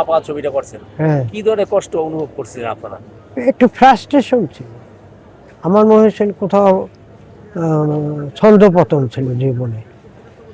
আপা ছবিটা করছেন। হ্যাঁ। কি ধরনের কষ্ট অনুভব করছিলেন আপনারা? একটু ফ্রাস্ট্রেশন ছিল। আমার মনে হচ্ছে কোথাও ছন্দপতন ছিল জীবনে।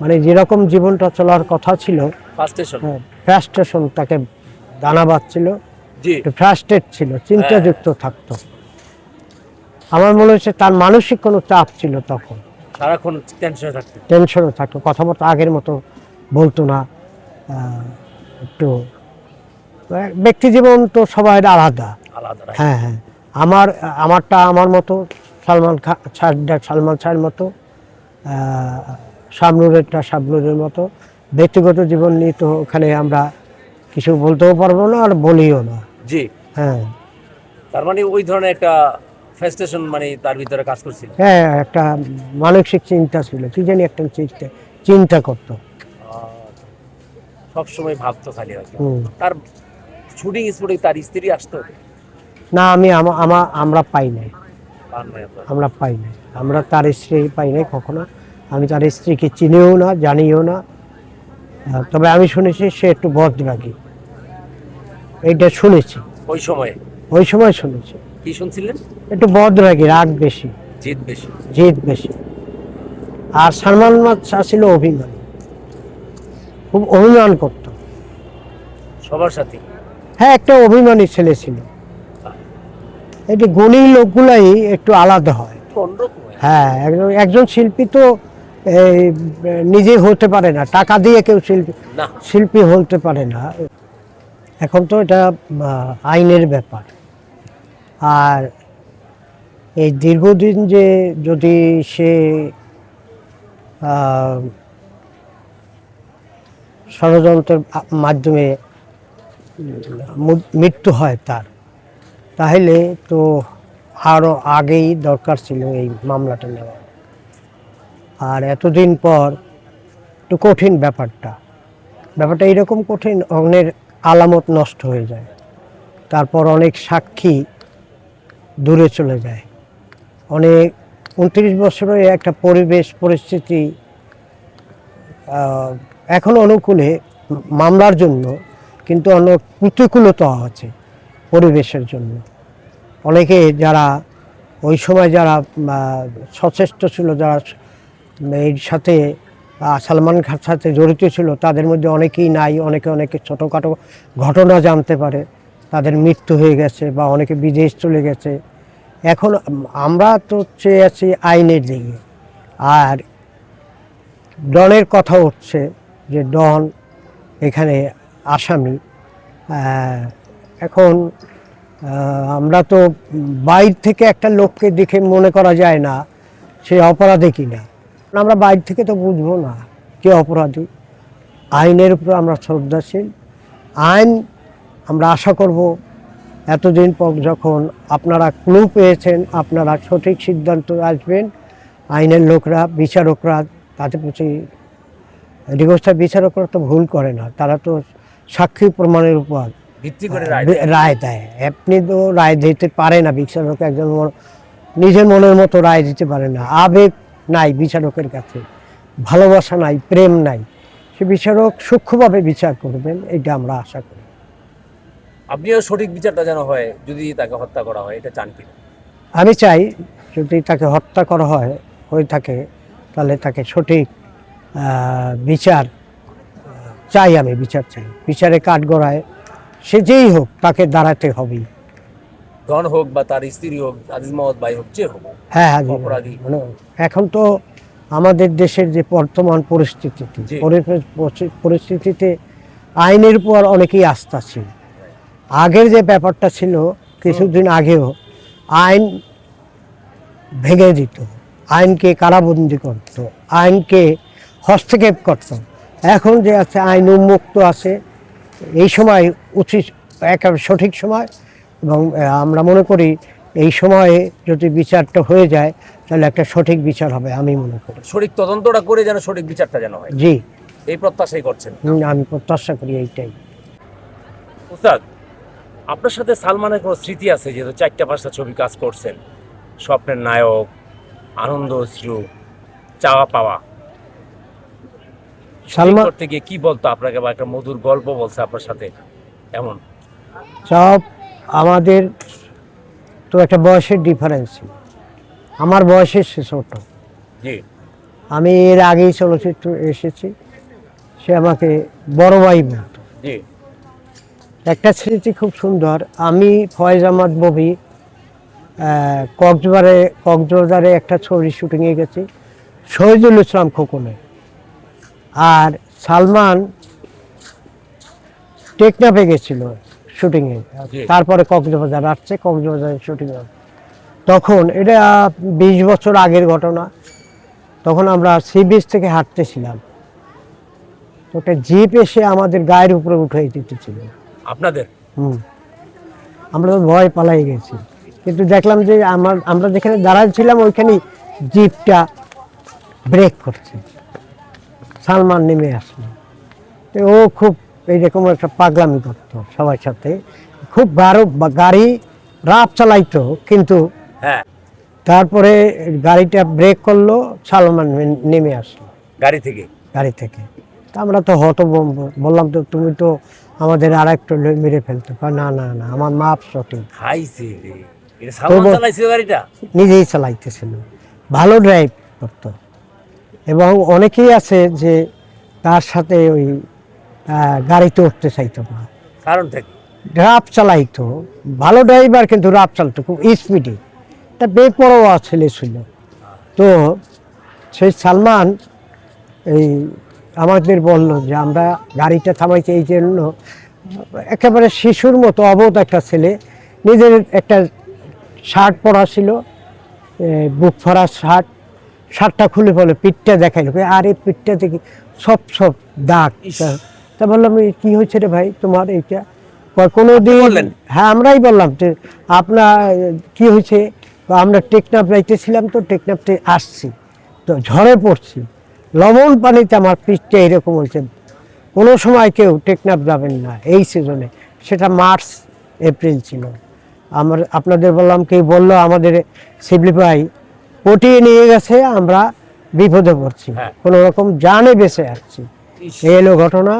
মানে যেরকম জীবনটা চলার কথা ছিল ফার্স্ট ফ্রাস্ট্রেশন তাকে দানা বাঁধছিল। ফ্রাস্ট্রেট ছিল চিন্তাযুক্ত থাকতো। আমার মনে হচ্ছে তার মানসিক কোনো চাপ ছিল তখন। সারাক্ষণ টেনশনে থাকতেন। টেনশনও থাকতো। কথাবার্তা আগের মতো বলতো না। একটু ব্যক্তি জীবন তো সবাই আলাদা। আলাদা হ্যাঁ হ্যাঁ। আমার আমারটা আমার মতো সালমান খান সালমান শাহের মতো আহ, শাবনুরেরটা শাবনুরের মতো। ব্যক্তিগত জীবন নিয়ে তো ওখানে আমরা কিছু বলতেও পারব না আর বলিও না। জি। হ্যাঁ। তার মানে ওই ধরনের একটা ফ্রাস্ট্রেশন মানে তার ভিতরে কাজ করছিল? হ্যাঁ একটা মানসিক চিন্তা ছিল। কি জানি একটা চিন্তা চিন্তা করতো। সব সময় ভাবতো খালি আর কি। তার শুটিং স্পটে তার স্ত্রী আসতো না আমি আমা আমা- আমরা পাই নাই। আমরা পাই নাই। আমরা তার স্ত্রী পাই নাই কখনো। আমি তার স্ত্রীকে চিনিও না জানিও না। তবে আমি শুনেছি সে একটু বদরাগী। এইটা শুনেছি। ওই সময়ে? ওই সময় শুনেছি। কি শুনছিলেন? একটু বদরাগী রাগ বেশি। জিত বেশি। জেদ বেশি। আর সালমান শাহ ছিল অভিমান খুব অভিমান করত। সবার সাথে? হ্যাঁ একটা অভিমানী ছেলে ছিল। এটি গুণী লোকগুলাই একটু আলাদা হয়। হ্যাঁ একজন একজন শিল্পী তো এই, নিজে হতে পারে না টাকা দিয়ে কেউ শিল্পী শিল্পী হতে পারে না। এখন তো এটা আইনের ব্যাপার। আর এই দীর্ঘদিন যে যদি সে ষড়যন্ত্রের মাধ্যমে মৃত্যু হয় তার। তাহলে তো আরও আগেই দরকার ছিল এই মামলাটা নেওয়া। আর এতদিন পর একটু কঠিন ব্যাপারটা। ব্যাপারটা এরকম কঠিন অগ্নের আলামত নষ্ট হয়ে যায়। তারপর অনেক সাক্ষী দূরে চলে যায়। অনেক উনত্রিশ বছরে একটা পরিবেশ পরিস্থিতি এখন অনুকূলে মামলার জন্য কিন্তু অনেক প্রতিকূলতা আছে পরিবেশের জন্য। অনেকে যারা ওই সময় যারা সচেষ্ট ছিল, যারা এর সাথে সালমান খান সাথে জড়িত ছিল, তাদের মধ্যে অনেকেই নাই, অনেকে অনেকে ছোটোখাটো ঘটনা জানতে পারে, তাদের মৃত্যু হয়ে গেছে বা অনেকে বিদেশ চলে গেছে। এখন আমরা তো চেয়ে আছি আইনের দিকে। আর ডনের কথা উঠছে যে ডন এখানে আসামি। এখন আমরা তো বাইর থেকে একটা লোককে দেখে মনে করা যায় না সে অপরাধী কিনা আমরা বাইর থেকে তো বুঝব না কে অপরাধী। আইনের উপর আমরা শ্রদ্ধাশীল। আইন, আমরা আশা করব এতদিন পর যখন আপনারা ক্লু পেয়েছেন, আপনারা সঠিক সিদ্ধান্ত আসবেন, আইনের লোকরা, বিচারকরা তাদের প্রতি রিগোস্টার বিচারকরা তো ভুল করে না, তারা তো সাক্ষী প্রমাণের উপর। ভিত্তি করে রায় রায় দেয়। আপনি তো রায় দিতে পারে না বিচারক একজন নিজের মনের মতো রায় দিতে পারে না। আবেগ নাই বিচারকের কাছে ভালোবাসা নাই প্রেম নাই। সে বিচারক সূক্ষ্মভাবে বিচার করবেন এটা আমরা আশা করি। আপনিও সঠিক বিচারটা যেন হয় যদি তাকে হত্যা করা হয় এটা চান কিনা? আমি চাই যদি তাকে হত্যা করা হয় হয়ে থাকে তাহলে তাকে সঠিক বিচার চাই আমি বিচার চাই। বিচারে কাঠগড়ায় সে যেই হোক তাকে দাঁড়াতে হবেই। ধন হোক বা তার স্ত্রী হোক আজিজ মোহাম্মদ ভাই হোক যে হোক হ্যাঁ হ্যাঁ অপরাধী। মানে এখন তো আমাদের দেশের যে বর্তমান পরিস্থিতিতে জি। পরি- পরি- পরিস্থিতিতে আইনের উপর অনেকেই আস্থা ছিল। আগের যে ব্যাপারটা ছিল কিছুদিন আগেও আইন ভেঙে দিত। আইনকে কারাবন্দি করত। আইনকে হস্তক্ষেপ করত। এখন যে আছে আইন উন্মুক্ত আছে এই সময় উচিত একেবারে সঠিক সময় এবং আমরা মনে করি এই সময়ে যদি বিচারটা হয়ে যায় তাহলে একটা সঠিক বিচার হবে আমি মনে করি। সঠিক তদন্তটা করে যেন সঠিক বিচারটা যেন হয়। জি। এই প্রত্যাশাই করছেন? আমি প্রত্যাশা করি এইটাই। উস্তাদ আপনার সাথে সালমানের কোনো স্মৃতি আছে যেহেতু চারটা পাঁচটা ছবি কাজ করছেন। স্বপ্নের নায়ক আনন্দ অশ্রু চাওয়া পাওয়া। সালমান করতে গিয়ে কি বলতো আপনাকে বা একটা মধুর গল্প বলছে আপনার সাথে? এমন। সব আমাদের তো একটা বয়সের ডিফারেন্স আমার বয়সের সে ছোট। জি। আমি এর আগেই চলচ্চিত্র এসেছি। সে আমাকে বড় ভাই বলতো জি। একটা স্মৃতি খুব সুন্দর। আমি ফয়েজ আহমদ ববি আহ, কক্সবারে কক্সবাজারে একটা ছবি শুটিংয়ে গেছি। শহীদুল ইসলাম খোকনে। আর সালমান টেকনাফে গেছিল শুটিংয়ে। তারপরে কক্সবাজার আসছে কক্সবাজারে শুটিং তখন এটা বিশ বছর আগের ঘটনা। তখন আমরা সি বিচ থেকে হাঁটতেছিলাম। ওটা জিপ এসে আমাদের গায়ের উপরে উঠে দিতেছিল। আপনাদের? হুম। আমরা তো ভয় পালাই গেছি। কিন্তু দেখলাম যে আমার আমরা যেখানে দাঁড়াচ্ছিলাম ওইখানে জিপটা ব্রেক করছে। সালমান নেমে আসলো। তো ও খুব এইরকম একটা পাগলামি করতো সবার সাথে। খুব গাড়ো বা- গাড়ি রাফ চালাইতো কিন্তু হ্যাঁ। তারপরে গাড়িটা ব্রেক করল সালমান নেমে আসলো। গাড়ি থেকে? গাড়ি থেকে। তা আমরা তো হতবম্ব বললাম তো তুমি তো আমাদের আর একটু মেরে ফেলতে না না না আমার মাপ সঠিক। খাইছে নিজেই চালাইতেছিল। ভালো ড্রাইভ করতো। এবং অনেকেই আছে যে তার সাথে ওই গাড়িতে উঠতে চাইতো না। কারণ থেকে রাপ চালাইতো। ভালো ড্রাইভার কিন্তু রাপ চালাতো খুব স্পিডে। তা বেপরোয়া ছেলে ছিল। তো সেই সালমান এই আমাদের বলল যে আমরা গাড়িটা থামাইছি এই জন্য একেবারে শিশুর মতো অবোধ একটা ছেলে। নিজের একটা শার্ট পরা ছিল বুক ফরা শার্ট। শার্টটা খুলে বলে পিঠটা দেখাইলো আর এই পিঠটা দেখি সব সব দাগ। তা- বললাম "এই কি হয়েছে রে ভাই তোমার এইটা? কোনো দিন? হ্যাঁ আমরাই বললাম যে আপনার কি হয়েছে? আমরা টেকনাফ যাইতেছিলাম তো টেকনাফতে আসছি তো ঝড়ে পড়ছি। লবণ পানিতে আমার পিঠটা এরকম হয়েছে। কোনো সময় কেউ টেকনাফ যাবেন না এই সিজনে সেটা মার্চ এপ্রিল ছিল। আমার আপনাদের বললাম কেউ বলল আমাদের শিবলি ভাই পটিয়ে নিয়ে গেছে আমরা বিপদে পড়ছি। হ্যাঁ। কোনো রকম জানে বেঁচে আসছি এলো ঘটনা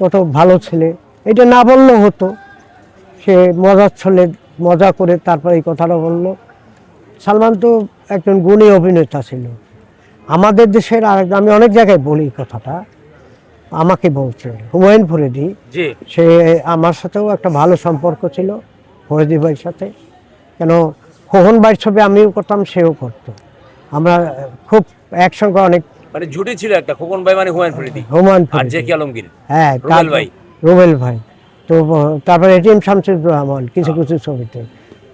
কত ভালো ছেলে। এটা না বললেও হতো। সে মজার ছলে মজা করে তারপর এই কথাটা বলল। সালমান তো একজন গুণী অভিনেতা ছিল। আমাদের দেশের আর আমি অনেক জায়গায় বলি কথাটা। আমাকে বলছে হুমায়ুন ফরিদি সে আমার সাথেও একটা ভালো সম্পর্ক ছিল ফরিদি ভাইয়ের সাথে। কেন খোহন ভাইয়ের ছবি আমিও করতাম সেও করতো। আমরা খুব একসঙ্গে অনেক মানে জুটি ছিল একটা খোকন ভাই মানে হুমায়ুন ফরিদি। হুমায়ুন আর জে কে আলমগীর। হ্যাঁ রুবেল ভাই। রুবেল ভাই। তো তারপরে এটিএম শামসুর রহমান কিছু কিছু ছবিতে।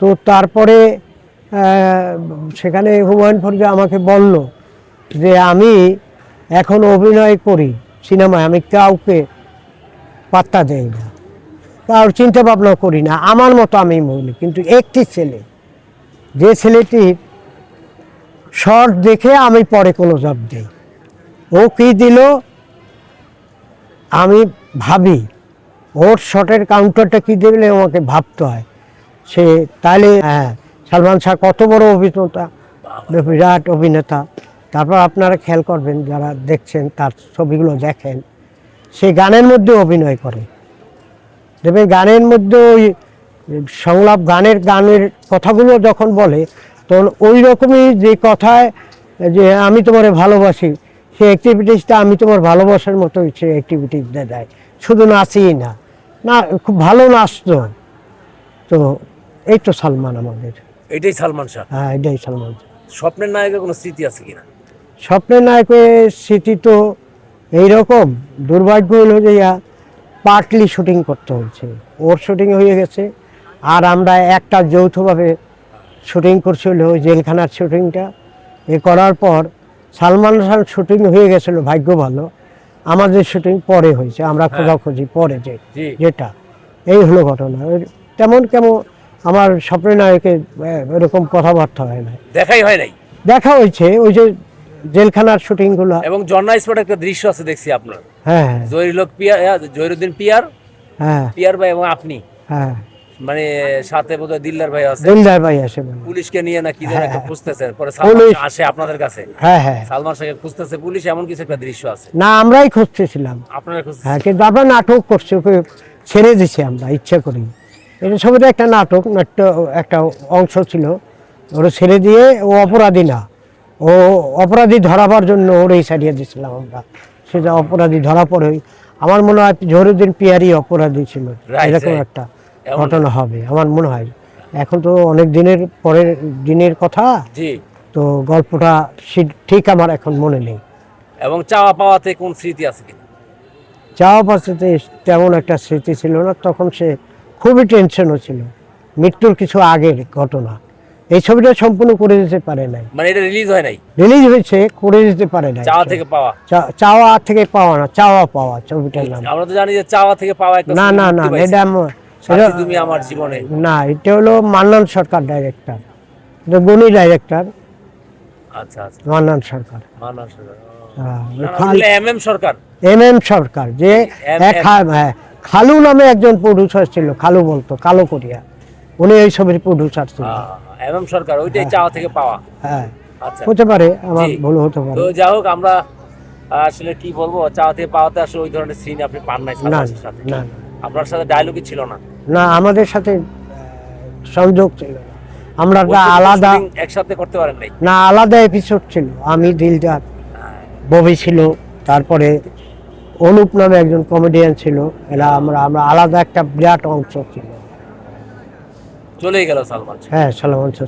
তো তারপরে সেখানে হুমায়ুন ফরিদ আমাকে বলল যে আমি এখন অভিনয় করি সিনেমায় আমি কাউকে পাত্তা দেই না। কারোর চিন্তা ভাবনা করি না। আমার মতো আমি বলি কিন্তু একটি ছেলে যে ছেলেটির শর্ট দেখে আমি পরে কোনো জব দেই। ও কি দিল? আমি ভাবি, ওর শটের কাউন্টারটা কি দেখলে আমাকে ভাবতে হয়। সে তাহলে হ্যাঁ সালমান শাহ কত বড় অভিনেতা, বিরাট অভিনেতা। তারপর আপনারা খেয়াল করবেন, যারা দেখছেন, তার ছবিগুলো দেখেন। সে গানের মধ্যে অভিনয় করে। দেখবেন গানের মধ্যে ওই সংলাপ গানের গানের কথাগুলো যখন বলে তখন ওই রকমই যে কথায় যে আমি তোমারে ভালোবাসি সেই অ্যাক্টিভিটিসটা আমি তোমার ভালোবাসার মতো সে অ্যাক্টিভিটিস দেয়। শুধু নাচই না না খুব ভালো নাচতো। তো এই তো সালমান আমাদের। এটাই সালমান শাহ? হ্যাঁ এটাই সালমান স্বপ্নের নায়কের কোনো স্মৃতি আছে কিনা? স্বপ্নের নায়কের স্মৃতি তো এইরকম। দুর্ভাগ্য হলো যে পার্টলি শুটিং করতে হয়েছে। ওর শুটিং হয়ে গেছে। আর আমরা একটা যৌথভাবে শুটিং করছিল ওই জেলখানার শুটিংটা। এ করার পর সালমান খান শুটিং হয়ে গেছিল ভাগ্য ভালো। আমাদের শুটিং পরে হয়েছে আমরা খোঁজাখুঁজি পরে যে যেটা। এই হলো ঘটনা। তেমন কেমন আমার স্বপ্নের নায়কের আহ, এরকম কথাবার্তা হয় না দেখাই হয় নাই? দেখা হয়েছে ওই যে জেলখানার শুটিংগুলো। এবং জন্না স্পট একটা দৃশ্য আছে দেখছি আপনার। হ্যাঁ হ্যাঁ। জহিরুল পিয়ার জহিরুদ্দিন পিয়ার? হ্যাঁ। পিয়ার ভাই এবং আপনি। হ্যাঁ। মানে সাথে বোধহয় দিলদার ভাই আছে। দিলদার ভাই আসে পুলিশকে নিয়ে না কি যেন একটা খুঁজতেছেন পরে হ্যাঁ, পুলিশ। সালমান আসে আপনাদের কাছে। হ্যাঁ হ্যাঁ। সালমান শাহকে খুঁজতেছে পুলিশ এমন কিছু একটা দৃশ্য আছে। না আমরাই খুঁজতেছিলাম। আপনারা খুঁজতে হ্যাঁ কিন্তু আমরা নাটক করছি ওকে ছেড়ে দিছি আমরা ইচ্ছা করি। এটা ছবিটা একটা নাটক নাট্য একটা অংশ ছিল। ওরা ছেড়ে দিয়ে ও অপরাধী না। ও অপরাধী ধরাবার জন্য ওরেই ছাড়িয়ে দিয়েছিলাম আমরা। সেটা অপরাধী ধরা পড়ে আমার মনে হয় জহরুদ্দিন পিয়ারি অপরাধী ছিল। এরকম একটা। ঘটনা হবে আমার মনে হয়। এখন তো অনেক দিনের পরের দিনের কথা জি। তো গল্পটা ঠিক আমার এখন মনে নেই। এবং চাওয়া পাওয়াতে কোন স্মৃতি আছে যাওয়া পাশাতে তেমন একটা স্মৃতি ছিল না তখন সে খুবই টেনশনও ছিল। মৃত্যুর কিছু আগের ঘটনা। এই ছবিটা সম্পূর্ণ করে দিতে পারে নাই। মানে এটা রিলিজ হয় নাই? রিলিজ হয়েছে করে দিতে পারে নাই। চাওয়া থেকে পাওয়া? চাওয়া থেকে পাওয়া না চাওয়া পাওয়া ছবিটার নাম। আমরা তো জানি যে চাওয়া থেকে পাওয়া না না না এটা- তুমি আমার জীবনে। না এটা হলো মান্নান সরকার ডাইরেক্টর এটা গুণী ডাইরেক্টর আচ্ছা আচ্ছা। মান্নান সরকার। মানা সরকার। হ্যাঁ, না, না, খাল- বললে M M Sarkar M M Sarkar যে হ্যাঁ, খালু নামে একজন প্রডিউসার ছিল খালু বলতো কালো করিয়া। উনি এই ছবির প্রডিউসার ছিল। এম এম সরকার ওইটাই চাওয়া থেকে পাওয়া। হ্যাঁ। আচ্ছা। হতে পারে আমার ভুল হতে পারে। তো যাই হোক আমরা আসলে কি বলব চাওয়া থেকে পাওয়াতে আসলে ওই ধরনের সিন আপনি পান নাই না না। আপনার সাথে ডায়লগই ছিল না। না আমাদের সাথে সংযোগ ছিল না। আমরা একটা আলাদা একসাথে করতে পারেন নাই? না আলাদা এপিসোড ছিল। আমি দিলদার ববি ছিল তারপরে অনুপ নামে একজন কমেডিয়ান ছিল। এরা আমরা আমরা আলাদা একটা বিরাট অংশ ছিল। চলেই গেল সালমান। হ্যাঁ সালমান শাহ